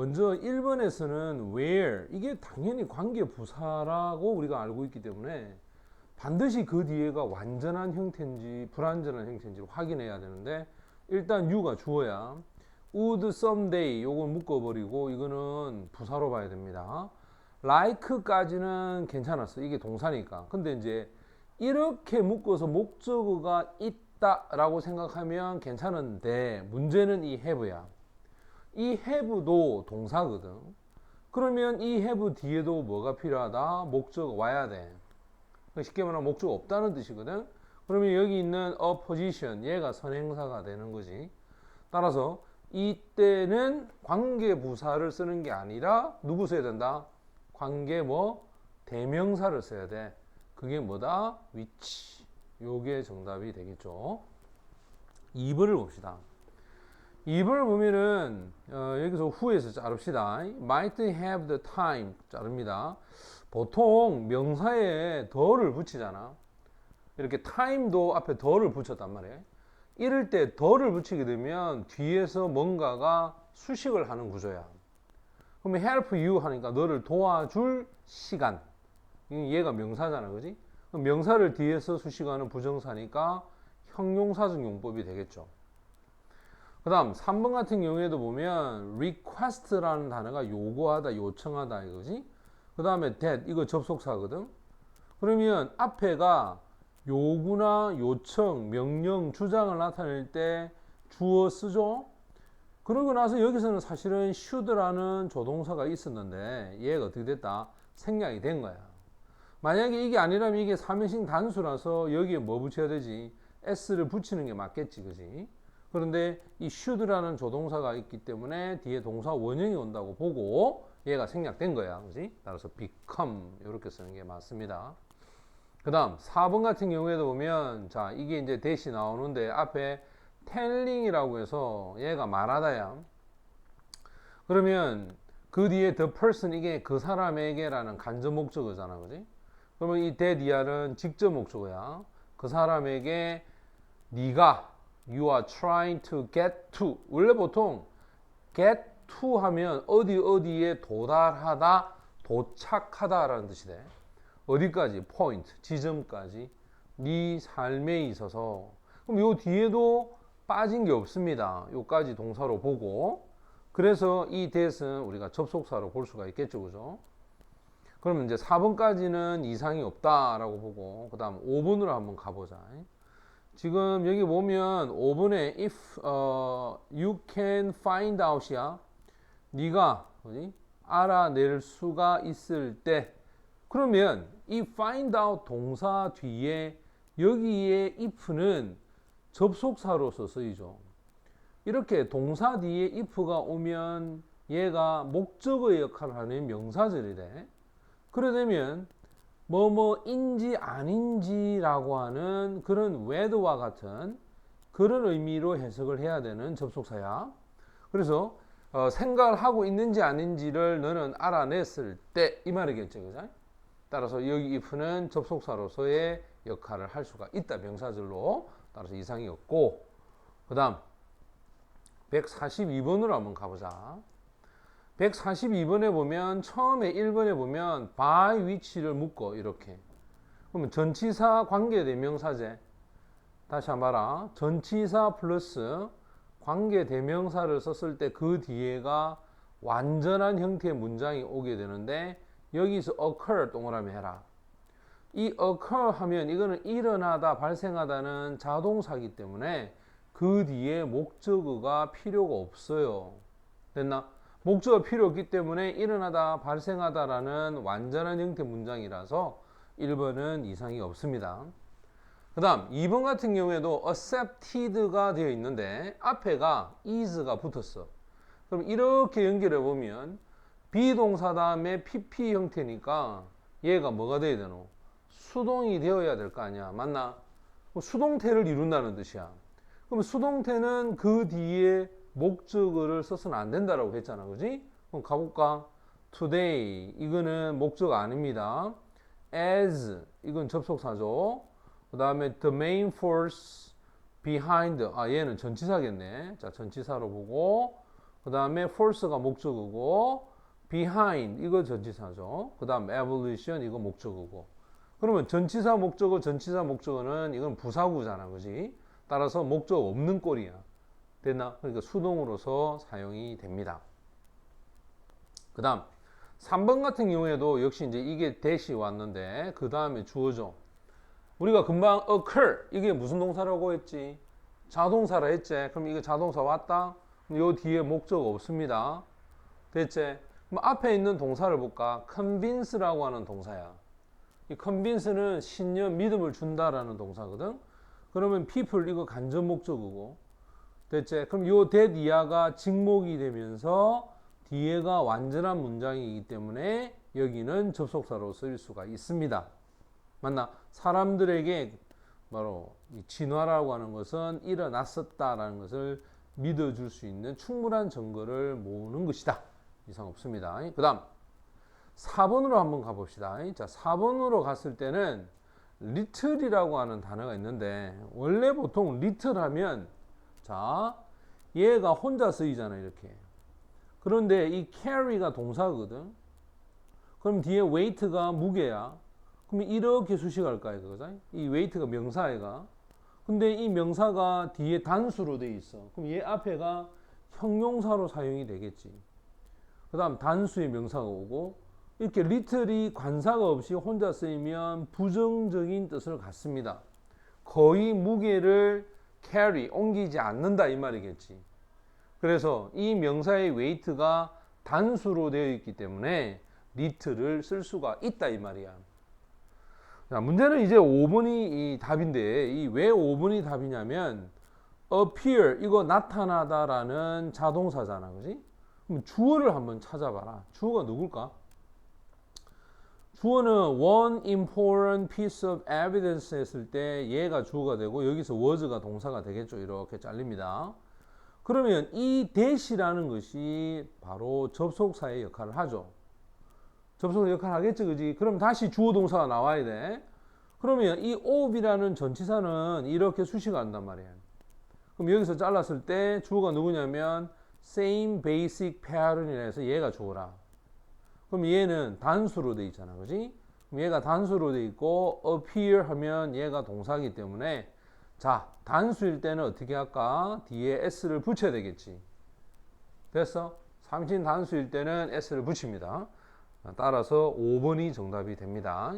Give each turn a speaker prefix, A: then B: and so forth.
A: 먼저 1번에서는 where 이게 당연히 관계 부사라고 우리가 알고 있기 때문에 반드시 그 뒤에가 완전한 형태인지 불완전한 형태인지 확인해야 되는데 일단 you가 주어야 would someday 요걸 묶어버리고 이거는 부사로 봐야 됩니다. like까지는 괜찮았어. 이게 동사니까. 근데 이제 이렇게 묶어서 목적어가 있다라고 생각하면 괜찮은데 문제는 이 have야. 이 have도 동사거든. 그러면 이 have 뒤에도 뭐가 필요하다? 목적어 와야 돼. 쉽게 말하면 목적어 없다는 뜻이거든. 그러면 여기 있는 a position 얘가 선행사가 되는 거지. 따라서 이때는 관계 부사를 쓰는 게 아니라 누구 써야 된다? 관계 뭐 대명사를 써야 돼. 그게 뭐다? 위치. 요게 정답이 되겠죠. 2번을 봅시다. 2번을 보면은 어, 여기서 후에서 자릅시다. Might have the time 자릅니다. 보통 명사에 더를 붙이잖아. 이렇게 time도 앞에 더를 붙였단 말이에요. 이럴 때 더를 붙이게 되면 뒤에서 뭔가가 수식을 하는 구조야. 그러면 help you 하니까 너를 도와줄 시간. 이 얘가 명사잖아, 그지? 명사를 뒤에서 수식하는 부정사니까 형용사적 용법이 되겠죠. 그 다음 3번 같은 경우에도 보면 request라는 단어가 요구하다, 요청하다 이거지. 그 다음에 that 이거 접속사거든. 그러면 앞에가 요구나 요청, 명령, 주장을 나타낼 때 주어 쓰죠. 그러고 나서 여기서는 사실은 should라는 조동사가 있었는데 얘가 어떻게 됐다? 생략이 된 거야. 만약에 이게 아니라면 이게 삼인칭 단수라서 여기에 뭐 붙여야 되지? s를 붙이는 게 맞겠지, 그지? 그런데 이 should라는 조동사가 있기 때문에 뒤에 동사 원형이 온다고 보고 얘가 생략된 거야, 그지? 따라서 become 이렇게 쓰는 게 맞습니다. 그 다음 4번 같은 경우에도 보면 자 이게 이제 대시 나오는데 앞에 telling이라고 해서 얘가 말하다야. 그러면 그 뒤에 the person 이게 그 사람에게라는 간접 목적어잖아. 그지? 그러면 이 대디아는 직접 목적어야. 그 사람에게 네가 you are trying to get to 원래 보통 get to 하면 어디 어디에 도달하다 도착하다라는 뜻이 돼 어디까지? 포인트, 지점까지 네 삶에 있어서 그럼 요 뒤에도 빠진 게 없습니다. 요까지 동사로 보고 그래서 이 that은 우리가 접속사로 볼 수가 있겠죠. 그죠? 그러면 이제 4번까지는 이상이 없다라고 보고 그 다음 5번으로 한번 가보자. 지금 여기 보면 5번에 if uh, you can find out이야. 네가 뭐지? 알아낼 수가 있을 때 그러면 이 find out 동사 뒤에 여기에 if는 접속사로서 쓰이죠. 이렇게 동사 뒤에 if가 오면 얘가 목적어의 역할을 하는 명사절이 돼. 그래 되면 뭐뭐인지 아닌지라고 하는 그런 whether와 같은 그런 의미로 해석을 해야 되는 접속사야. 그래서 어, 생각을 하고 있는지 아닌지를 너는 알아냈을 때 이 말이겠죠. 그죠? 따라서 여기 if는 접속사로서의 역할을 할 수가 있다. 명사절로. 따라서 이상이 없고 그 다음 142번으로 한번 가보자. 142번에 보면 처음에 1번에 보면 by which를 묶어 이렇게 그러면 전치사 관계대명사제 다시 한번 봐라 전치사 플러스 관계대명사를 썼을 때 그 뒤에가 완전한 형태의 문장이 오게 되는데 여기서 occur 동그라미 해라. 이 occur 하면 이거는 일어나다, 발생하다는 자동사기 때문에 그 뒤에 목적어가 필요가 없어요. 됐나? 목적어 필요 없기 때문에 일어나다, 발생하다라는 완전한 형태 문장이라서 1번은 이상이 없습니다. 그 다음 2번 같은 경우에도 accepted가 되어 있는데 앞에가 is가 붙었어. 그럼 이렇게 연결해 보면 비동사 다음에 pp 형태니까 얘가 뭐가 돼야 되노? 수동이 되어야 될 거 아니야. 맞나? 수동태를 이룬다는 뜻이야. 그럼 수동태는 그 뒤에 목적어를 써서는 안 된다라고 했잖아. 그지? 그럼 가볼까? today 이거는 목적 아닙니다. as 이건 접속사죠. 그 다음에 the main force behind 아 얘는 전치사겠네. 자 전치사로 보고 그 다음에 force가 목적어고 behind 이거 전치사죠. 그 다음 evolution 이거 목적어고. 그러면 전치사 목적어 전치사 목적어는 이건 부사구잖아, 그지? 따라서 목적어 없는 꼴이야. 됐나? 그러니까 수동으로서 사용이 됩니다. 그 다음 3번 같은 경우에도 역시 이제 이게 대시 왔는데 그 다음에 주어져. 우리가 금방 occur 이게 무슨 동사라고 했지? 자동사라 했지. 그럼 이거 자동사 왔다. 요 뒤에 목적 없습니다. 됐지? 그럼 앞에 있는 동사를 볼까? convince라고 하는 동사야. 이 convince는 신념, 믿음을 준다라는 동사거든. 그러면 people 이거 간접 목적이고. 됐지? 그럼 요 that 이하가 직목이 되면서 뒤에가 완전한 문장이기 때문에 여기는 접속사로 쓸 수가 있습니다. 맞나? 사람들에게 바로 이 진화라고 하는 것은 일어났었다라는 것을 믿어줄 수 있는 충분한 증거를 모으는 것이다. 이상 없습니다. 그 다음 4번으로 한번 가봅시다. 자, 4번으로 갔을 때는 리틀이라고 하는 단어가 있는데 원래 보통 리틀 하면 자 얘가 혼자 쓰이잖아 이렇게. 그런데 이 carry가 동사거든. 그럼 뒤에 weight가 무게야. 그러면 이렇게 수식할까 이거죠? 이 weight가 명사애가. 근데 이 명사가 뒤에 단수로 돼 있어. 그럼 얘 앞에가 형용사로 사용이 되겠지. 그 다음 단수의 명사가 오고 이렇게 리틀이 관사가 없이 혼자 쓰이면 부정적인 뜻을 갖습니다. 거의 무게를 carry, 옮기지 않는다 이 말이겠지. 그래서 이 명사의 weight가 단수로 되어 있기 때문에 리틀을 쓸 수가 있다 이 말이야. 자, 문제는 이제 5번이 이 답인데 이 왜 5번이 답이냐면 appear 이거 나타나다라는 자동사잖아. 그지? 그럼 주어를 한번 찾아봐라. 주어가 누굴까? 주어는 one important piece of evidence 했을 때 얘가 주어가 되고 여기서 was가 동사가 되겠죠. 이렇게 잘립니다. 그러면 이 that이라는 것이 바로 접속사의 역할을 하죠. 접속사 역할을 하겠지, 그지? 그럼 다시 주어 동사가 나와야 돼. 그러면 이 of이라는 전치사는 이렇게 수식을 한단 말이야. 그럼 여기서 잘랐을 때 주어가 누구냐면 same basic pattern이라 해서 얘가 주어라. 그럼 얘는 단수로 돼 있잖아. 그지? 얘가 단수로 돼 있고 appear 하면 얘가 동사이기 때문에 자, 단수일 때는 어떻게 할까? 뒤에 s를 붙여야 되겠지. 됐어? 삼신 단수일 때는 s를 붙입니다. 따라서 5번이 정답이 됩니다.